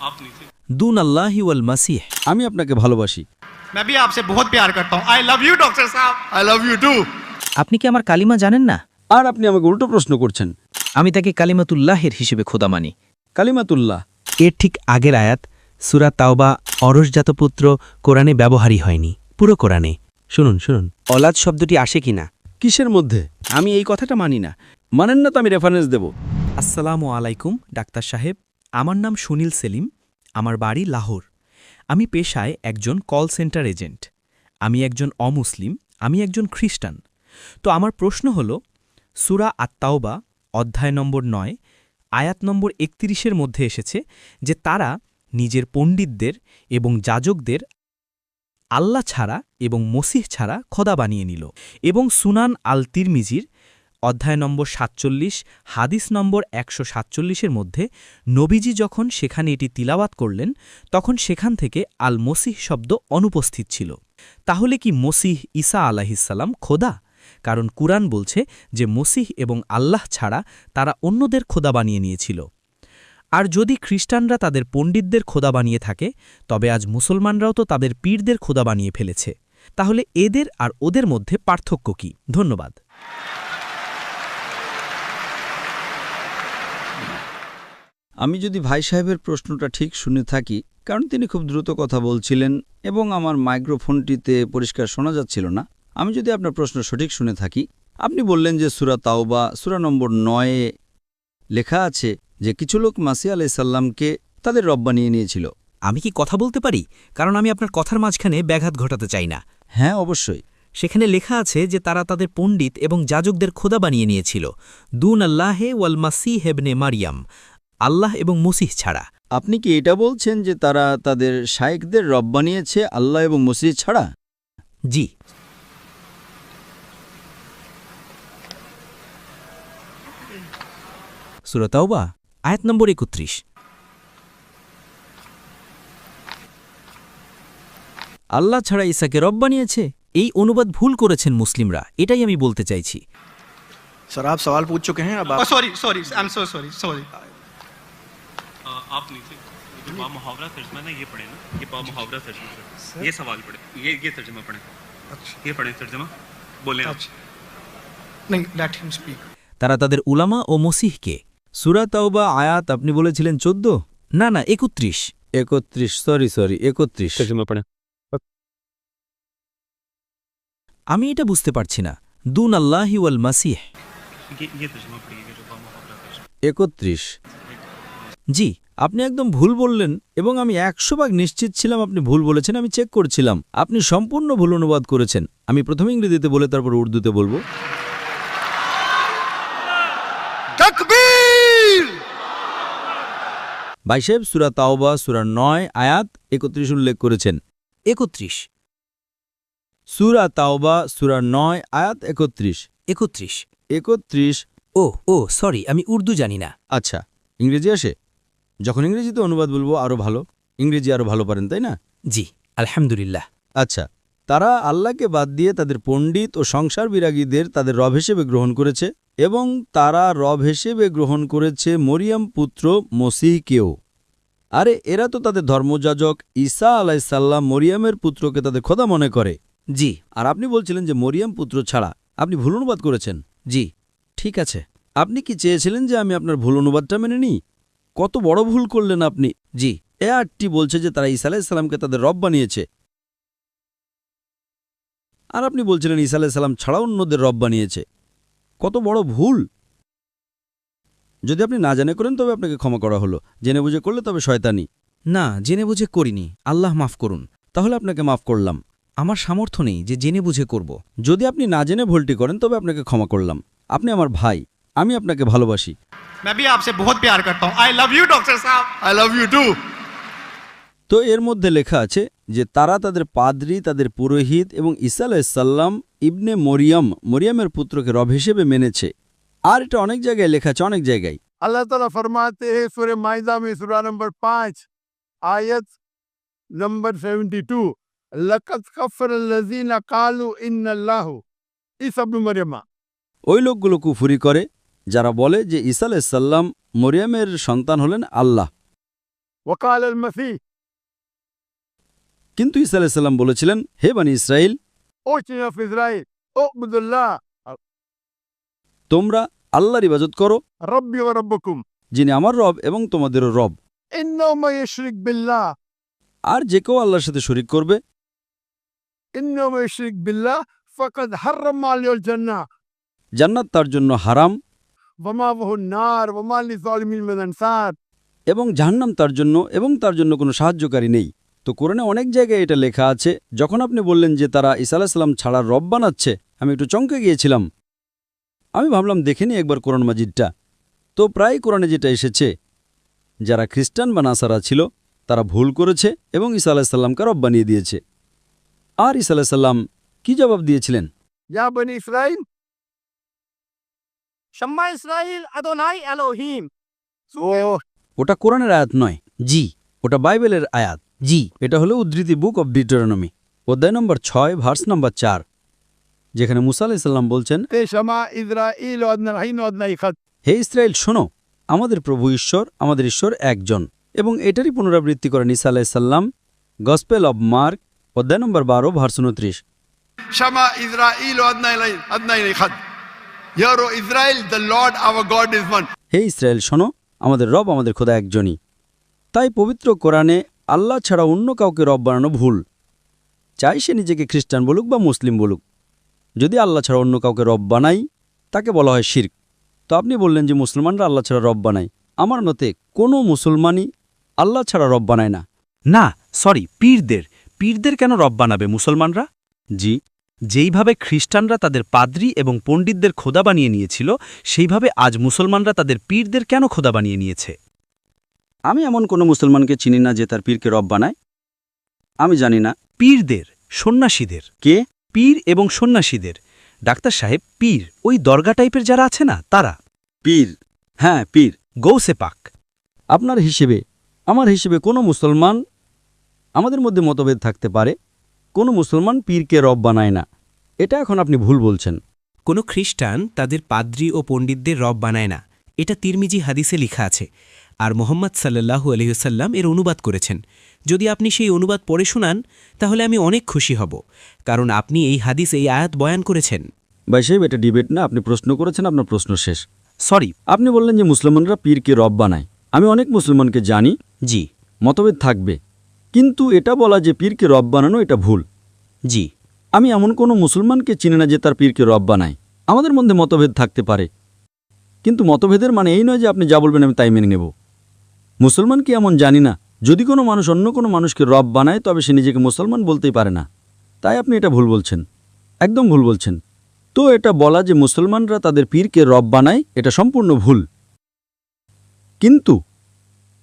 आप नीचे দুন আল্লাহি ওয়াল মাসিহ আমি আপনাকে ভালোবাসি मैं भी आपसे बहुत प्यार करता हूँ आई लव यू डॉक्टर साहब आई लव यू टू আপনি কি আমার কালিমা জানেন না আর আপনি আমাকে উল্টো প্রশ্ন করছেন আমি তাকে কালিমাতুল্লাহের হিসেবে খোদা মানি কালিমাতুল্লাহ এর ঠিক আগের আয়াত সুরা তাওবা অরসজাত পুত্র কোরআনে ব্যবহারই হয়নি পুরো কোরআনে শুনুন শুনুন অলাদ শব্দটি আসে কিনা কিসের মধ্যে আমি এই কথাটা মানি না মানেন না তো আমি রেফারেন্স দেব আসসালামু আলাইকুম ডাক্তার সাহেব আমার নাম সুনীল সেলিম, আমার বাড়ি লাহোর। আমি পেশায় একজন কল সেন্টার এজেন্ট। আমি একজন অমুসলিম, আমি একজন খ্রিস্টান। তো আমার প্রশ্ন হল, সুরা আত্মাওবা অধ্যায় নম্বর নয়, আয়াত নম্বর একত্রিশের মধ্যে এসেছে যে তারা নিজের পণ্ডিতদের এবং যাজকদের আল্লাহ ছাড়া এবং মসিহ ছাড়া খোদা বানিয়ে নিল। এবং সুনান আল তিরমিজির অধ্যায় নম্বর সাতচল্লিশ, হাদিস নম্বর একশো সাতচল্লিশের মধ্যে নবীজি যখন সেখানে এটি তিলাওয়াত করলেন, তখন সেখান থেকে আল মসিহ শব্দ অনুপস্থিত ছিল। তাহলে কি মসিহ ঈসা আলাহিসাল্লাম খোদা? কারণ কুরআন বলছে যে মসিহ এবং আল্লাহ ছাড়া তারা অন্যদের খোদা বানিয়ে নিয়েছিল। আর যদি খ্রিস্টানরা তাদের পণ্ডিতদের খোদা বানিয়ে থাকে, তবে আজ মুসলমানরাও তো তাদের পীরদের খোদা বানিয়ে ফেলেছে। তাহলে এদের আর ওদের মধ্যে পার্থক্য কি? ধন্যবাদ। আমি যদি ভাই সাহেবের প্রশ্নটা ঠিক শুনে থাকি কারণ তিনি খুব দ্রুত কথা বলছিলেন এবং আমার মাইক্রোফোনটিতে পরিষ্কার শোনা যাচ্ছিল না আমি যদি আপনার প্রশ্ন সঠিক শুনে থাকি আপনি বললেন যে সুরা তাওবা সুরা নম্বর নয়ে লেখা আছে যে কিছু লোক মাসি আলাইসাল্লামকে তাদের রব বানিয়ে নিয়েছিল। আমি কি কথা বলতে পারি? কারণ আমি আপনার কথার মাঝখানে ব্যাঘাত ঘটাতে চাই না। হ্যাঁ অবশ্যই। সেখানে লেখা আছে যে তারা তাদের পণ্ডিত এবং যাজকদের খোদা বানিয়ে নিয়েছিল। দুন আল্লাহে ওয়াল মাসি হেবনে মারিয়াম। আল্লাহ এবং মুসিহ ছাড়া। আপনি কি এটা বলছেন যে তারা তাদের শায়েকদের রব বানিয়েছে আল্লাহ এবং মসিহ ছাড়া? জি। সুরতাওবা আয়াত নম্বর একত্রিশ। আল্লাহ ছাড়া ইসাকে রব বানিয়েছে এই অনুবাদ ভুল করেছেন মুসলিমরা এটাই আমি বলতে চাইছি। স্যার আপ সওয়াল পুছ চুকে হ্যাঁ sorry sorry I am so sorry sorry आप नीचे जो बा मुहावरा तर्जमा ना ये पढ़े ना ये बा मुहावरा तर्जमा ये सवाल पढ़े ये ये तर्जमा पढ़े ये पढ़े तर्जमा बोले आप नहीं लेट हिम स्पीक তারা তাদের উলামা ও মসিহকে সুরা তাওবা আয়াত আপনি বলেছিলেন চোদ্দ না না একত্রিশ একত্রিশ সরি সরি একত্রিশ तर्जमा पढ़े আমি এটা বুঝতে পারছি না দুন আল্লাহি ওয়াল মাসিহ ये ये तर्जमा पढ़िए जो बा मुहावरा तर्जमा একত্রিশ জি আপনি একদম ভুল বললেন এবং আমি একশো ভাগ নিশ্চিত ছিলাম আপনি ভুল বলেছেন আমি চেক করছিলাম। আপনি সম্পূর্ণ ভুল অনুবাদ করেছেন। আমি প্রথমে ইংরেজিতে বলে তারপর উর্দুতে বলব। ভাই সাহেব সুরা তাওবা সুরা নয় আয়াত একত্রিশ উল্লেখ করেছেন। একত্রিশ। সুরা তাওবা সুরা নয় আয়াত একত্রিশ। একত্রিশ। একত্রিশ। ও ও সরি আমি উর্দু জানি না। আচ্ছা ইংরেজি আসে? যখন ইংরেজিতে অনুবাদ বলব আরও ভালো। ইংরেজি আরও ভালো পারেন তাই না? জি আলহামদুলিল্লাহ। আচ্ছা তারা আল্লাহকে বাদ দিয়ে তাদের পণ্ডিত ও সংসার বিরাগীদের তাদের রব হিসেবে গ্রহণ করেছে এবং তারা রব হিসেবে গ্রহণ করেছে মরিয়াম পুত্র মসিহকেও। আরে এরা তো তাদের ধর্মযাজক ঈসা আলাইসাল্লাম মরিয়ামের পুত্রকে তাদের খোদা মনে করে। জি। আর আপনি বলছিলেন যে মরিয়াম পুত্র ছাড়া আপনি ভুল অনুবাদ করেছেন। জি। ঠিক আছে আপনি কি চেয়েছিলেন যে আমি আপনার ভুল অনুবাদটা মেনে নিই? কত বড় ভুল করলেন আপনি। জি, এ আটটি বলছে যে তারা ঈসা আলাইসাল্লামকে তাদের রব বানিয়েছে। আর আপনি বলছিলেন ঈসা আলাইসাল্লাম ছাড়া অন্যদের রব বানিয়েছে। কত বড় ভুল। যদি আপনি না জেনে করেন, তবে আপনাকে ক্ষমা করা হলো। জেনে বুঝে করলে তবে শয়তানি। না, জেনে বুঝে করিনি। আল্লাহ মাফ করুন। তাহলে আপনাকে মাফ করলাম। আমার সামর্থ্য নেই যে জেনে বুঝে করব। যদি আপনি না জেনে ভুলটি করেন, তবে আপনাকে ক্ষমা করলাম। আপনি আমার ভাই। আমি আপনাকে ভালোবাসি। मैं भी आपसे बहुत प्यार करता हूँ आई लव यू डॉक्टर साहब आई लव यू टू তো এর মধ্যে লেখা আছে যে তারা তাদের পাদ্রী তাদের পুরোহিত এবং ঈসা আলাইসাল্লাম ইবনে মরিয়ম মরিয়মের পুত্রকে রব হিসেবে মেনেছে আর এটা অনেক জায়গায় লেখা আছে অনেক জায়গায় अल्लाह ताला फरमाते हैं सूर्य माइदा में सूरा नंबर पाँच आयत नंबर सेवेंटी टू लकत कफर लजीना कालू इन अल्लाह इस अब्दु मरियमा ওই লোকগুলো কুফুরি করে যারা বলে যে ঈসা আলাইসাল্লাম মরিয়ামের সন্তান হলেন আল্লাহ। কিন্তু ঈসা আলাইসাল্লাম বলেছিলেন হে বানি ইসরায়েল তোমরা আল্লাহর ইবাজত করো। যিনি আমার রব এবং তোমাদেরও রব। আর যে কেউ আল্লাহর সাথে শরিক করবে জান্নাত তার জন্য হারাম। এবং জাহান্নাম তার জন্য এবং তার জন্য কোনো সাহায্যকারী নেই। তো কোরআনে অনেক জায়গায় এটা লেখা আছে যখন আপনি বললেন যে তারা ইসালাম ছাড়া রব বানাচ্ছে আমি একটু চমকে গিয়েছিলাম। আমি ভাবলাম দেখেনি একবার কোরআন মাজিদটা। তো প্রায় কোরআনে যেটা এসেছে যারা খ্রিস্টান বা নাসারা ছিল তারা ভুল করেছে এবং ইসা আলাহিসাল্লামকে রব বানিয়ে দিয়েছে। আর ইসা আলাহিসাল্লাম কী জবাব দিয়েছিলেন? বনি সম্মা ইসরাহিল আদোনাই এলোহিম ওটা কোরআনের আয়াত নয় জি। ওটা বাইবেলের আয়াত জি। এটা হলো উদ্ধৃতি বুক অব ডিটোরনমি অধ্যায় নম্বর ছয় ভার্স নম্বর চার যেখানে মুসা আলাইসাল্লাম বলছেন হে ইসরায়েল শোনো আমাদের প্রভু ঈশ্বর আমাদের ঈশ্বর একজন। এবং এটারই পুনরাবৃত্তি করেন ইসা আলাইসাল্লাম গসপেল অব মার্ক অধ্যায় নম্বর বারো ভার্স উনত্রিশ। শামা ইসরা ইল আদনাই আদনাই খাত দ্য লর্ড হে ইসরায়েল শোনো আমাদের রব আমাদের খোদা একজনই। তাই পবিত্র কোরআনে আল্লাহ ছাড়া অন্য কাউকে রব বানানো ভুল। চাই সে নিজেকে খ্রিস্টান বলুক বা মুসলিম বলুক। যদি আল্লাহ ছাড়া অন্য কাউকে রব বানাই তাকে বলা হয় শির্ক। তো আপনি বললেন যে মুসলমানরা আল্লাহ ছাড়া রব বানায়। আমার মতে কোনো মুসলমানই আল্লাহ ছাড়া রব বানায় না। না সরি পীরদের। পীরদের কেন রব বানাবে মুসলমানরা? জি যেইভাবে খ্রিস্টানরা তাদের পাদ্রী এবং পণ্ডিতদের খোদা বানিয়ে নিয়েছিল সেইভাবে আজ মুসলমানরা তাদের পীরদের কেন খোদা বানিয়ে নিয়েছে? আমি এমন কোনো মুসলমানকে চিনি না যে তার পীরকে রব বানায়। আমি জানি না। পীরদের সন্ন্যাসীদের। কে? পীর এবং সন্ন্যাসীদের। ডাক্তার সাহেব পীর ওই দরগা টাইপের যারা আছে না তারা? পীর। হ্যাঁ পীর। গৌসে পাক আপনার হিসেবে আমার হিসেবে কোনো মুসলমান আমাদের মধ্যে মতভেদ থাকতে পারে? কোনো মুসলমান পীরকে রব বানায় না। এটা এখন আপনি ভুল বলছেন। কোনো খ্রিস্টান তাদের পাদ্রী ও পণ্ডিতদের রব বানায় না। এটা তিরমিজি হাদিসে লেখা আছে। আর মোহাম্মদ সাল্লাল্লাহু আলহিহসাল্লাম এর অনুবাদ করেছেন। যদি আপনি সেই অনুবাদ পড়ে শোনান তাহলে আমি অনেক খুশি হব। কারণ আপনি এই হাদিস এই আয়াত বয়ান করেছেন। ভাই সাহেব এটা ডিবেট না আপনি প্রশ্ন করেছেন আপনার প্রশ্ন শেষ। সরি আপনি বললেন যে মুসলমানরা পীরকে রব বানায়। আমি অনেক মুসলমানকে জানি। জি। মতভেদ থাকবে। কিন্তু এটা বলা যে পীরকে রব বানানো এটা ভুল। জি। আমি এমন কোনো মুসলমানকে চিনি না যে তার পীরকে রব বানায়। আমাদের মধ্যে মতভেদ থাকতে পারে। কিন্তু মতভেদের মানে এই নয় যে আপনি যা বলবেন আমি তাই মেনে নেব। মুসলমান কি এমন জানি না? যদি কোনো মানুষ অন্য কোনো মানুষকে রব বানায় তবে সে নিজেকে মুসলমান বলতেই পারে না। তাই আপনি এটা ভুল বলছেন। একদম ভুল বলছেন। তো এটা বলা যে মুসলমানরা তাদের পীরকে রব বানায় এটা সম্পূর্ণ ভুল। কিন্তু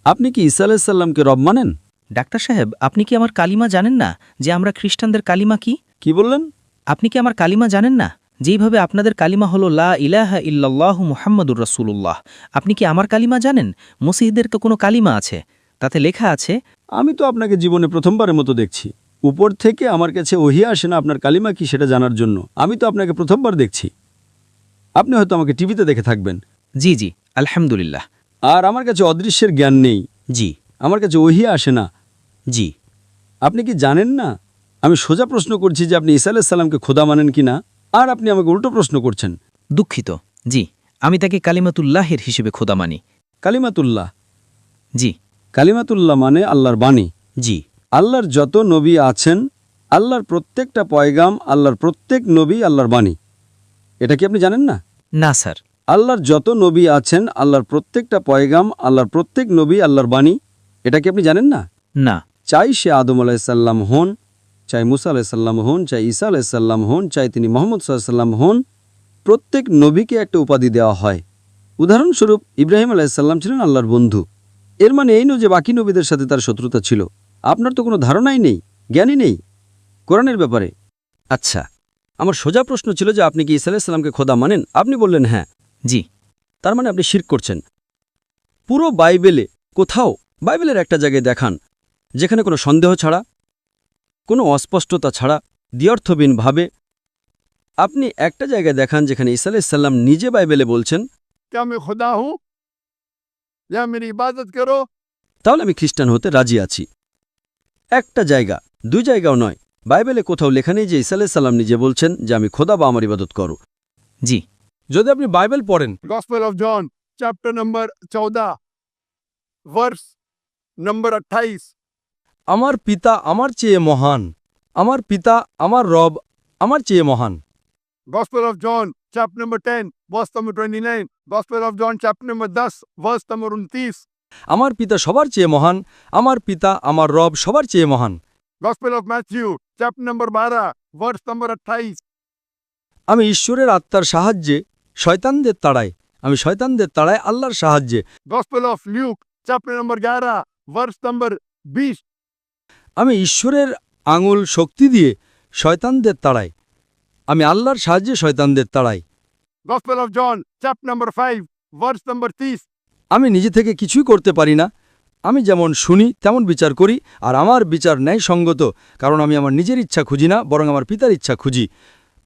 আপনি কি ঈসা আলাইসাল্লামকে রব মানেন? ডাক্তার সাহেব আপনি কি আমার কালিমা জানেন না যে আমরা খ্রিস্টানদের কালিমা কি? কি বললেন? আপনি কি আমার কালিমা জানেন না যেইভাবে আপনাদের কালিমা হলো লা ইলাহা ইল্লাল্লাহ মুহাম্মাদুর রাসূলুল্লাহ? আপনি কি আমার কালিমা জানেন? মসিহদের তো কোনো কালিমা আছে। তাতে লেখা আছে আমি তো আপনাকে জীবনে প্রথমবারের মতো দেখছি। উপর থেকে আমার কাছে ওহিয়া আসে না আপনার কালিমা কি সেটা জানার জন্য। আমি তো আপনাকে প্রথমবার দেখছি। আপনি হয়তো আমাকে টিভিতে দেখে থাকবেন। জি জি আলহামদুলিল্লাহ। আর আমার কাছে অদৃশ্যের জ্ঞান নেই। জি। আমার কাছে ওহিয়া আসে না। জি। আপনি কি জানেন না? আমি সোজা প্রশ্ন করছি যে আপনি ঈসা আলাইসাল্লামকে খোদা মানেন কি না? আর আপনি আমাকে উল্টো প্রশ্ন করছেন। দুঃখিত। জি আমি তাকে কালিমাতুল্লাহের হিসেবে খোদা মানি। কালিমাতুল্লাহ? জি। কালিমাতুল্লাহ মানে আল্লাহর বাণী? জি। আল্লাহর যত নবী আছেন আল্লাহর প্রত্যেকটা পয়গাম আল্লাহর প্রত্যেক নবী আল্লাহর বাণী। এটা কি আপনি জানেন না? না স্যার। আল্লাহর যত নবী আছেন আল্লাহর প্রত্যেকটা পয়গাম আল্লাহর প্রত্যেক নবী আল্লাহর বাণী? এটা কি আপনি জানেন না? না। চাই সে আদম আলাইসাল্লাম হন চাই মুসা আলাইসাল্লাম হন চাই ঈসা আলাইসাল্লাম হন চাই তিনি মোহাম্মদ সাল্লাম হন প্রত্যেক নবীকে একটা উপাধি দেওয়া হয়। উদাহরণস্বরূপ ইব্রাহিম আলাইসাল্লাম ছিলেন আল্লাহর বন্ধু। এর মানে এই নয় যে বাকি নবীদের সাথে তার শত্রুতা ছিল। আপনার তো কোনো ধারণাই নেই জ্ঞানই নেই। কোরআনের ব্যাপারে। আচ্ছা আমার সোজা প্রশ্ন ছিল যে আপনি কি ঈসা আলাইসাল্লামকে খোদা মানেন? আপনি বললেন হ্যাঁ। জি। তার মানে আপনি শির করছেন। পুরো বাইবেলে কোথাও বাইবেলের একটা জায়গায় দেখান যেখানে কোনো সন্দেহ ছাড়া কোনো অস্পষ্টতা ছাড়া দ্ব্যর্থবিনভাবে আপনি একটা জায়গায় দেখান যেখানে ইসা আলাইসাল্লাম নিজে বাইবেলে বলছেন তাহলে আমি খ্রিস্টান হতে রাজি আছি। একটা জায়গা দুই জায়গাও নয় বাইবেলে কোথাও লেখা নেই যে ইসা আলাইসাল্লাম নিজে বলছেন যে আমি খোদা বা আমার ইবাদত করো। জি। যদি আপনি বাইবেল পড়েন gospel of John chapter number চৌদা verse number আঠাইশ আমার পিতা আমার চেয়ে মহান আমার পিতা আমার রব আমার চেয়ে মহান Gospel of John, chapter number 10, verse number 29. Gospel of John, chapter number 10, verse number 29. আমার পিতা সবার চেয়ে মহান আমার পিতা আমার রব সবার চেয়ে মহান Gospel of Matthew, chapter number 12, verse number 28. আমি ঈশ্বরের আত্মার সাহায্যে শয়তানদের তাড়াই আমি শয়তানদের তাড়াই আল্লাহর সাহায্যে Gospel of Luke, chapter number 11, verse number 20. আমি ঈশ্বরের আঙুল শক্তি দিয়ে শয়তানদের তাড়াই। আমি আল্লাহর সাহায্যে শয়তানদের তাড়াই। Number 5, verse number 30. আমি নিজে থেকে কিছুই করতে পারি না। আমি যেমন শুনি তেমন বিচার করি আর আমার বিচার ন্যায়সঙ্গত কারণ আমি আমার নিজের ইচ্ছা খুঁজি না বরং আমার পিতার ইচ্ছা খুঁজি।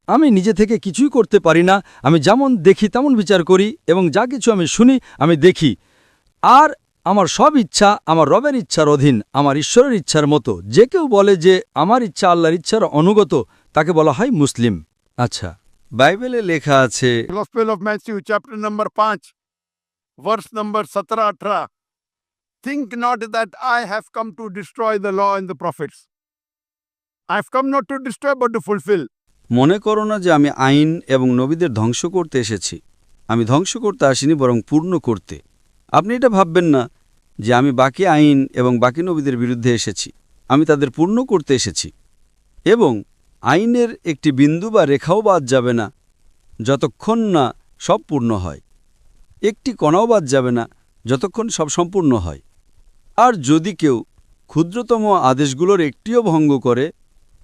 আমি নিজে থেকে কিছুই করতে পারি না। আমি যেমন দেখি তেমন বিচার করি এবং যা কিছু আমি শুনি আমি দেখি। আর আমার সব ইচ্ছা আমার রবের ইচ্ছার অধীন আমার ঈশ্বরের ইচ্ছার মতো যে কেউ বলে যে আমার ইচ্ছা আল্লাহর ইচ্ছার অনুগত তাকে বলা হয় মুসলিম আচ্ছা বাইবেলে লেখা আছে Gospel of Matthew, chapter number 5, verse number 17-18. Think not that I have come to destroy the law and the prophets. I have come not to destroy but to fulfill. মনে করো না যে আমি আইন এবং নবীদের ধ্বংস করতে এসেছি আমি ধ্বংস করতে আসিনি বরং পূর্ণ করতে আপনি এটা ভাববেন না যে আমি বাকি আইন এবং বাকি নবীদের বিরুদ্ধে এসেছি। আমি তাদের পূর্ণ করতে এসেছি। এবং আইনের একটি বিন্দু বা রেখাও বাদ যাবে না। যতক্ষণ না সব পূর্ণ হয়। একটি কণাও বাদ যাবে না, যতক্ষণ সব সম্পূর্ণ হয়। আর যদি কেউ ক্ষুদ্রতম আদেশগুলোর একটিও ভঙ্গ করে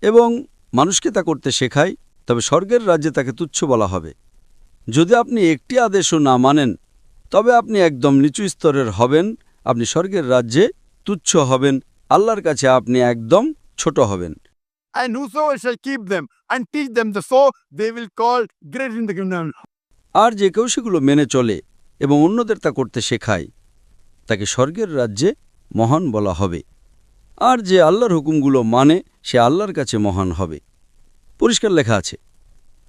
এবং মানুষকে তা করতে শেখায়, তবে স্বর্গের রাজ্যে তাকে তুচ্ছ বলা হবে। যদি আপনি একটি আদেশও না মানেন তবে আপনি একদম নিচু স্তরের হবেন আপনি স্বর্গের রাজ্যে তুচ্ছ হবেন আল্লাহর কাছে আপনি একদম ছোট হবেন। And whosoever shall keep them and teach them the so, they will call great in the kingdom. আর যে কেউ সেগুলো মেনে চলে এবং অন্যদের তা করতে শেখায় তাকে স্বর্গের রাজ্যে মহান বলা হবে। আর যে আল্লাহর হুকুমগুলো মানে সে আল্লাহর কাছে মহান হবে। পরিষ্কার লেখা আছে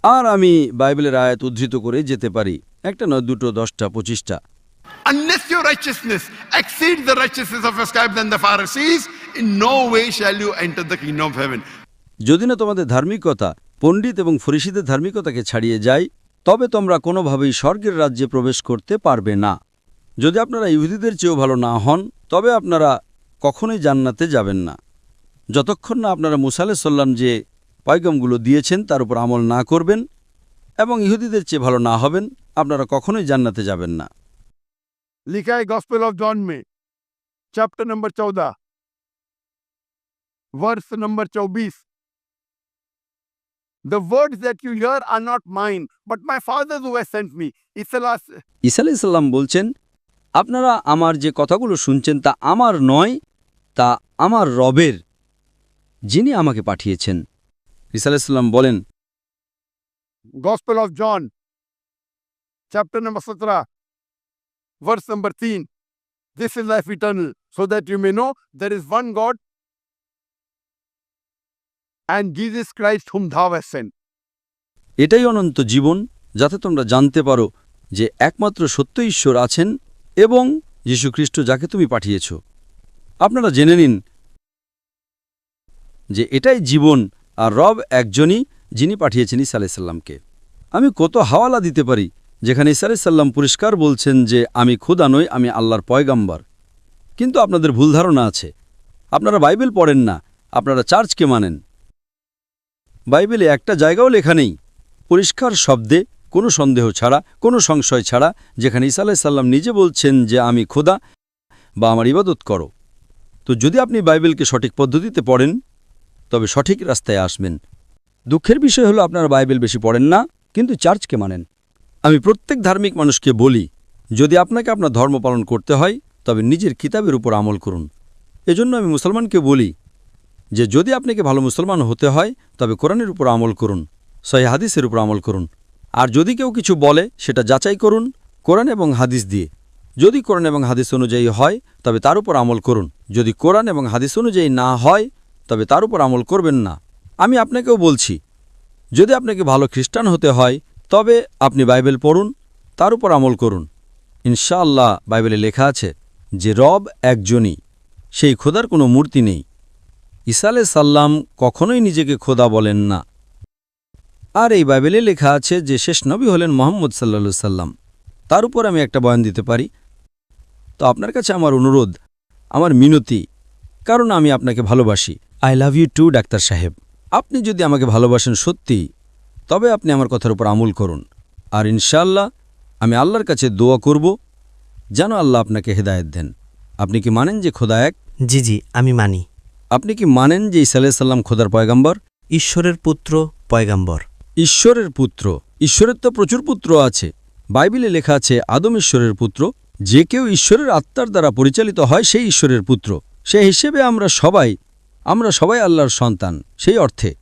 আর আমি বাইবেলের আয়াত উদ্ধৃত করে যেতে পারি একটা নয় দুটো দশটা পঁচিশটা। Unless your righteousness exceeds the righteousness of your scribes and the Pharisees, in no way shall you enter the kingdom of heaven. যদি না তোমাদের ধার্মিকতা পণ্ডিত এবং ফরিসিদের ধার্মিকতাকে ছাড়িয়ে যায় তবে তোমরা কোনোভাবেই স্বর্গের রাজ্যে প্রবেশ করতে পারবে না। যদি আপনারা ইহুদিদের চেয়েও ভালো না হন তবে আপনারা কখনোই জান্নাতে যাবেন না। যতক্ষণ না আপনারা মুসালে সাল্লাম যে পয়গমগুলো দিয়েছেন তার উপর আমল না করবেন এবং ইহুদিদের চেয়ে ভালো না হবেন আপনারা কখনোই জান্নাতে যাবেন না লিখায় গসপেল অফ জন্মে চ্যাপ্টার নম্বর চৌদা verse number 24. The words you are not mine, but my father who has sent me. Isa ইসলাম বলছেন আপনারা আমার যে কথাগুলো শুনছেন তা আমার নয় তা আমার রবের যিনি আমাকে পাঠিয়েছেন ইসা ইসলাম বলেন Gospel of John, chapter number 17, verse number 3. This is life eternal, so that you may know there is one God and Jesus Christ whom thou hast sent. এটাই অনন্ত জীবন যাতে তোমরা জানতে পারো যে একমাত্র সত্য ঈশ্বর আছেন এবং যীশুখ্রিস্ট যাকে তুমি পাঠিয়েছ আপনারা জেনে নিন যে এটাই জীবন আর রব একজনই যিনি পাঠিয়েছেন ইসা আলাইসাল্লামকে আমি কত হাওয়ালা দিতে পারি, যেখানে ইসা আলাইসাল্লাম পরিষ্কার বলছেন যে, আমি খোদা নই, আমি আল্লাহর পয়গাম্বার। কিন্তু আপনাদের ভুল ধারণা আছে। আপনারা বাইবেল পড়েন না, আপনারা চার্চকে মানেন। বাইবেলে একটা জায়গাও লেখা নেই, পরিষ্কার শব্দে কোনো সন্দেহ ছাড়া, কোনো সংশয় ছাড়া, যেখানে ইসা আলাইসাল্লাম নিজে বলছেন যে, আমি খোদা বা আমার ইবাদত করো। তো যদি আপনি বাইবেলকে সঠিক পদ্ধতিতে পড়েন, তবে সঠিক রাস্তায় আসবেন। দুঃখের বিষয় হলো আপনারা বাইবেল বেশি পড়েন না, কিন্তু চার্চকে মানেন। আমি প্রত্যেক ধার্মিক মানুষকে বলি, যদি আপনাকে আপনার ধর্ম পালন করতে হয়, তবে নিজের কিতাবের উপর আমল করুন। এজন্য আমি মুসলমানকে বলি যে, যদি আপনাকে ভালো মুসলমান হতে হয়, তবে কোরআনের উপর আমল করুন, সহি হাদিসের উপর আমল করুন। আর যদি কেউ কিছু বলে, সেটা যাচাই করুন, কোরআন এবং হাদিস দিয়ে। যদি কোরআন এবং হাদিস অনুযায়ী হয়, তবে তার উপর আমল করুন। যদি কোরআন এবং হাদিস অনুযায়ী না হয়, তবে তার উপর আমল করবেন না। আমি আপনাকেও বলছি, যদি আপনাকে ভালো খ্রিস্টান হতে হয়, তবে আপনি বাইবেল পড়ুন, তার উপর আমল করুন। ইনশাআল্লাহ বাইবেলে লেখা আছে যে রব একজনই, সেই খোদার কোনো মূর্তি নেই। ইসালে সাল্লাম কখনোই নিজেকে খোদা বলেন না। আর এই বাইবেলে লেখা আছে যে শেষ নবী হলেন মোহাম্মদ সাল্লা সাল্লাম। তার উপর আমি একটা বয়ান দিতে পারি। তো আপনার কাছে আমার অনুরোধ, আমার মিনতি, কারণ আমি আপনাকে ভালোবাসি। I love you too, doctor সাহেব। আপনি যদি আমাকে ভালোবাসেন সত্যি তবে আপনি আমার কথার উপর আমল করুন। আর ইনশাআল্লাহ আমি আল্লাহর কাছে দোয়া করব যেন আল্লাহ আপনাকে হেদায়েত দেন। আপনি কি মানেন যে খোদা এক? জি জি আমি মানি। আপনি কি মানেন যে ইসা আলাইহিস সাল্লাম খোদার পয়গাম্বর? ঈশ্বরের পুত্র পয়গাম্বর। ঈশ্বরের পুত্র ঈশ্বরের তো প্রচুর পুত্র আছে। বাইবেলে লেখা আছে আদম ঈশ্বরের পুত্র যে কেউ ঈশ্বরের আত্মার দ্বারা পরিচালিত হয় সেই ঈশ্বরের পুত্র। সেই হিসেবে আমরা সবাই আমরা সবাই আল্লাহর সন্তান সেই অর্থে।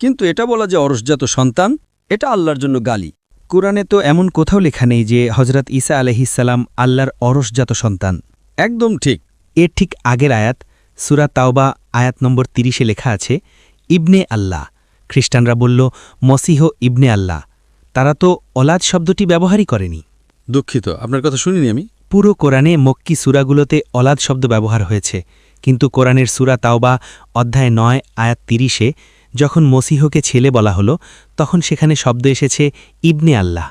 কিন্তু এটা বলা যে অরসজাত সন্তান এটা আল্লাহর জন্য গালি। কোরআনে তো এমন কোথাও লেখা নেই যে হজরত ঈসা আলহিসাল্লাম আল্লাহর অরসজাত সন্তান। একদম ঠিক। এর ঠিক আগের আয়াত সুরা তাওবা আয়াত নম্বর তিরিশে লেখা আছে ইবনে আল্লাহ। খ্রিস্টানরা বলল মসিহ ইবনে আল্লাহ। তারা তো অলাদ শব্দটি ব্যবহারই করেনি। দুঃখিত আপনার কথা শুনিনি আমি। পুরো কোরআনে মক্কি সুরাগুলোতে অলাদ শব্দ ব্যবহার হয়েছে। কিন্তু কোরআনের সুরা তাওবা অধ্যায় নয়, আয়াত তিরিশে, যখন মসিহকে ছেলে বলা হলো, তখন সেখানে শব্দ এসেছে ইবনে আল্লাহ।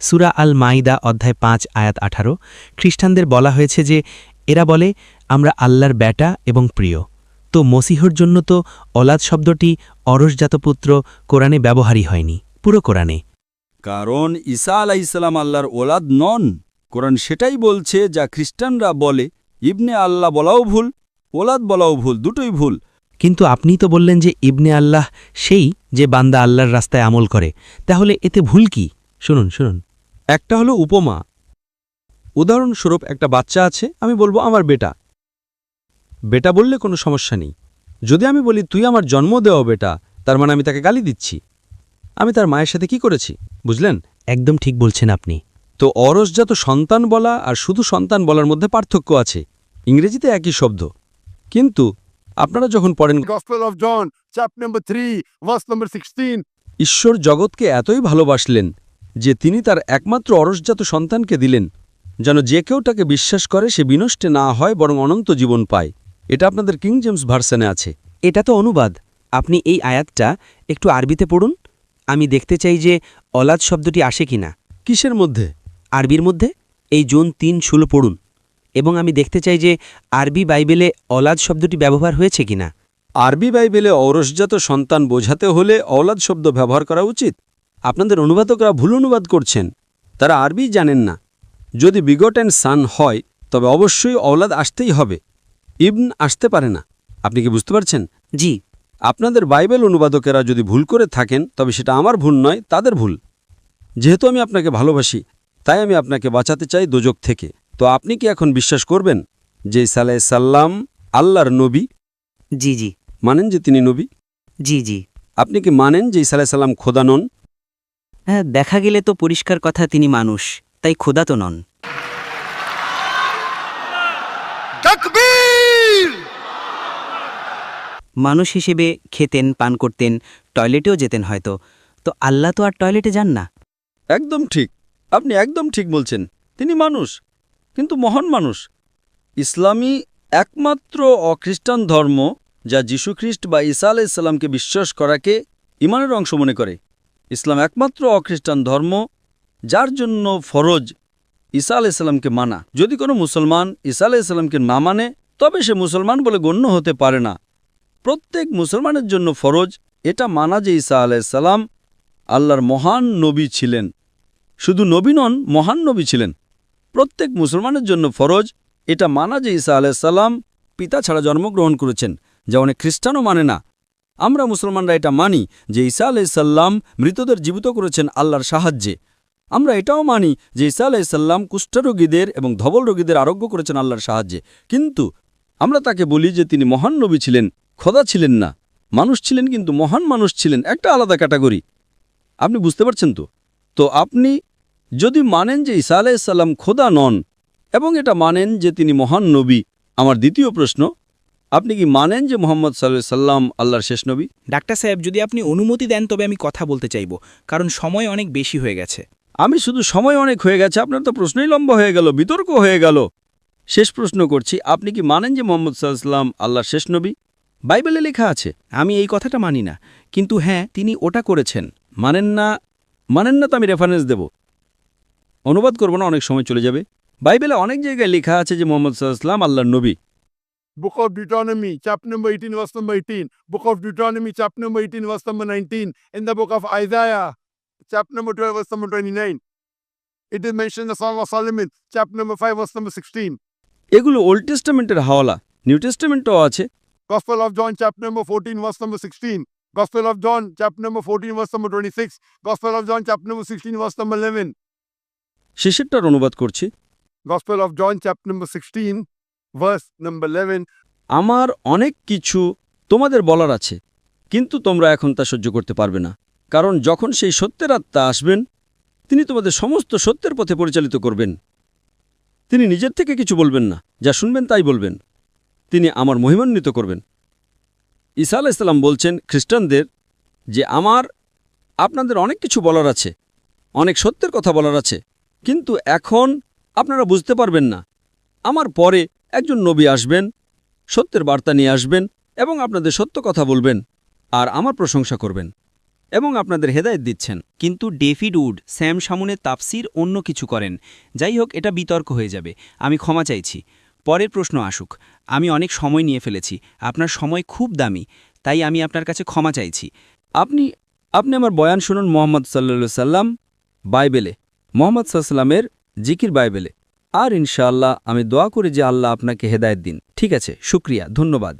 সুরা আল মাইদা অধ্যায় পাঁচ, আয়াত আঠারো, খ্রিস্টানদের বলা হয়েছে যে, এরা বলে, আমরা আল্লাহর ব্যাটা এবং প্রিয়। তো মসিহর জন্য তো অলাদ শব্দটি অরসজাত পুত্র কোরআনে ব্যবহারই হয়নি, পুরো কোরআনে। কারণ ঈসা ইসলাম আল্লাহর ওলাদ নন। কোরআন সেটাই বলছে যা খ্রিস্টানরা বলে, ইবনে আল্লাহ বলাও ভুল। ওলাদ বলাও ভুল দুটোই ভুল। কিন্তু আপনি তো বললেন যে ইবনে আল্লাহ সেই যে বান্দা আল্লাহর রাস্তায় আমল করে। তাহলে এতে ভুল কি? শুনুন শুনুন। একটা হলো উপমা। উদাহরণস্বরূপ একটা বাচ্চা আছে আমি বলব আমার বেটা। বেটা বললে কোনো সমস্যা নেই। যদি আমি বলি তুই আমার জন্ম দেওয়া বেটা তার মানে আমি তাকে গালি দিচ্ছি। আমি তার মায়ের সাথে কি করেছি বুঝলেন? একদম ঠিক বলছেন আপনি। তো অরসজাত সন্তান বলা আর শুধু সন্তান বলার মধ্যে পার্থক্য আছে। ইংরেজিতে একই শব্দ। কিন্তু আপনারা যখন পড়েন Gospel of John, chapter number 3, verse number 16. ঈশ্বর জগৎকে এতই ভালোবাসলেন যে তিনি তার একমাত্র অরসজাত সন্তানকে দিলেন যেন যে কেউ তাকে বিশ্বাস করে সে বিনষ্টে না হয় বরং অনন্ত জীবন পায়। এটা আপনাদের কিং জেমস ভার্সানে আছে। এটা তো অনুবাদ। আপনি এই আয়াতটা একটু আরবিতে পড়ুন। আমি দেখতে চাই যে অলাদ শব্দটি আসে কিনা। কিসের মধ্যে? আরবির মধ্যে? এই জোন তিন ষোলো পড়ুন। এবং আমি দেখতে চাই যে আরবি বাইবেলে অলাদ শব্দটি ব্যবহার হয়েছে কিনা। আরবি বাইবেলে অরসজাত সন্তান বোঝাতে হলে অলাদ শব্দ ব্যবহার করা উচিত। আপনাদের অনুবাদকরা ভুল অনুবাদ করছেন। তারা আরবি জানেন না। যদি বিগট অ্যান্ড সান হয় তবে অবশ্যই অলাদ আসতেই হবে। ইবন আসতে পারে না। আপনি কি বুঝতে পারছেন? জি। আপনাদের বাইবেল অনুবাদকেরা যদি ভুল করে থাকেন তবে সেটা আমার ভুল নয় তাদের ভুল। যেহেতু আমি আপনাকে ভালোবাসি তাই আমি আপনাকে বাঁচাতে চাই দোজক থেকে। তো আপনি কি এখন বিশ্বাস করবেন যে সালাই সাল্লাম আল্লাহর নবী? জি জি। মানেন যে তিনি নবী? জি জি। আপনি কি মানেন যে ইসা সাল্লাম খোদা নন? হ্যাঁ দেখা গেলে তো পরিষ্কার কথা তিনি মানুষ তাই খোদা তো নন। মানুষ হিসেবে খেতেন পান করতেন টয়লেটেও যেতেন হয়তো তো আল্লাহ তো আর টয়লেটে যান না। একদম ঠিক। আপনি একদম ঠিক বলছেন তিনি মানুষ। কিন্তু মহান মানুষ। ইসলামী একমাত্র অখ্রিস্টান ধর্ম যা যীশুখ্রিস্ট বা ঈসা আলাইসাল্লামকে বিশ্বাস করাকে ইমানের অংশ মনে করে। ইসলাম একমাত্র অখ্রিস্টান ধর্ম যার জন্য ফরজ ঈসা আলাইসাল্লামকে মানা। যদি কোনো মুসলমান ঈসা আলাইসাল্লামকে না মানে তবে সে মুসলমান বলে গণ্য হতে পারে না। প্রত্যেক মুসলমানের জন্য ফরজ এটা মানা যে ঈসা আলাইসাল্লাম আল্লাহর মহান নবী ছিলেন। শুধু নবী নন, মহান নবী ছিলেন। প্রত্যেক মুসলমানের জন্য ফরজ, এটা মানা যে ঈসা আলাইসাল্লাম পিতা ছাড়া জন্মগ্রহণ করেছেন, যা অনেক খ্রিস্টানও মানে না। আমরা মুসলমানরা এটা মানি যে ঈসা আলাইসাল্লাম মৃতদের জীবিত করেছেন আল্লাহর সাহায্যে। আমরা এটাও মানি যে ঈসা আলাইসাল্লাম কুষ্ঠরোগীদের এবং ধবল রোগীদের আরোগ্য করেছেন আল্লাহর সাহায্যে। কিন্তু আমরা তাকে বলি যে তিনি মহান নবী ছিলেন, খোদা ছিলেন না। মানুষ ছিলেন কিন্তু মহান মানুষ ছিলেন, একটা আলাদা ক্যাটাগরি। আপনি বুঝতে পারছেন তো? তো আপনি যদি মানেন যে ঈসা আলাইসাল্লাম খোদা নন এবং এটা মানেন যে তিনি মহান নবী আমার দ্বিতীয় প্রশ্ন আপনি কি মানেন যে মোহাম্মদ সাল্লাহ সাল্লাম আল্লাহর শেষ নবী? ডাক্তার সাহেব যদি আপনি অনুমতি দেন তবে আমি কথা বলতে চাইব কারণ সময় অনেক বেশি হয়ে গেছে। আমি শুধু সময় অনেক হয়ে গেছে আপনার তো প্রশ্নই লম্বা হয়ে গেল বিতর্ক হয়ে গেল। শেষ প্রশ্ন করছি আপনি কি মানেন যে মোহাম্মদ সাল্লাম আল্লাহর শেষ নবী? বাইবেলে লেখা আছে আমি এই কথাটা মানি না কিন্তু হ্যাঁ তিনি ওটা করেছেন। মানেন না মানেন না তো আমি রেফারেন্স দেব। অনুবাদ করব না অনেক সময় চলে যাবে। বাইবেলে অনেক জায়গায় লেখা আছে যে মোহাম্মদ সাল্লাম আল্লাহ নবী। Book of Deuteronomy chap number 18 verse number 18 book of Deuteronomy chapter number 18 verse number 19 in the book of Isaiah chapter number 12 verse twenty nine it is mention the son of Solomon chapter number 5 verse number 16 এগুলো old টেস্টামেন্টের হাওলা new টেস্টামেন্টও আছে। Gospel of John chap number fourteen verse number 16 gospel of John chapter number 14 verse twenty six gospel of John chapter number sixteen verse number 11 শেষেরটার অনুবাদ করছি। Gospel of John, chapter number 16, verse number 11. আমার অনেক কিছু তোমাদের বলার আছে কিন্তু তোমরা এখন তা সহ্য করতে পারবে না কারণ যখন সেই সত্যের আত্মা আসবেন তিনি তোমাদের সমস্ত সত্যের পথে পরিচালিত করবেন। তিনি নিজের থেকে কিছু বলবেন না যা শুনবেন তাই বলবেন। তিনি আমার মহিমান্বিত করবেন। ঈসা ইসলাম বলছেন খ্রিস্টানদের যে আমার আপনাদের অনেক কিছু বলার আছে অনেক সত্যের কথা বলার আছে কিন্তু এখন আপনারা বুঝতে পারবেন না। আমার পরে একজন নবী আসবেন, সত্যের বার্তা নিয়ে আসবেন এবং আপনাদের সত্য কথা বলবেন আর আমার প্রশংসা করবেন এবং আপনাদের হেদায়েত দিচ্ছেন। কিন্তু ডেভিড উড স্যাম সামুনের তাফসির অন্য কিছু করেন। যাই হোক, এটা বিতর্ক হয়ে যাবে। আমি ক্ষমা চাইছি। পরের প্রশ্ন আসুক। আমি অনেক সময় নিয়ে ফেলেছি। আপনার সময় খুব দামি, তাই আমি আপনার কাছে ক্ষমা চাইছি। আপনি আপনি আমার বয়ান শুনুন মোহাম্মদ সাল্লা সাল্লাম বাইবেলে। মোহাম্মদ সাল্লামের জিকির বাইবেলে আর ইনশাআল্লাহ আমি দোয়া করি যে আল্লাহ আপনাকে হেদায়ত দিন ঠিক আছে শুক্রিয়া ধন্যবাদ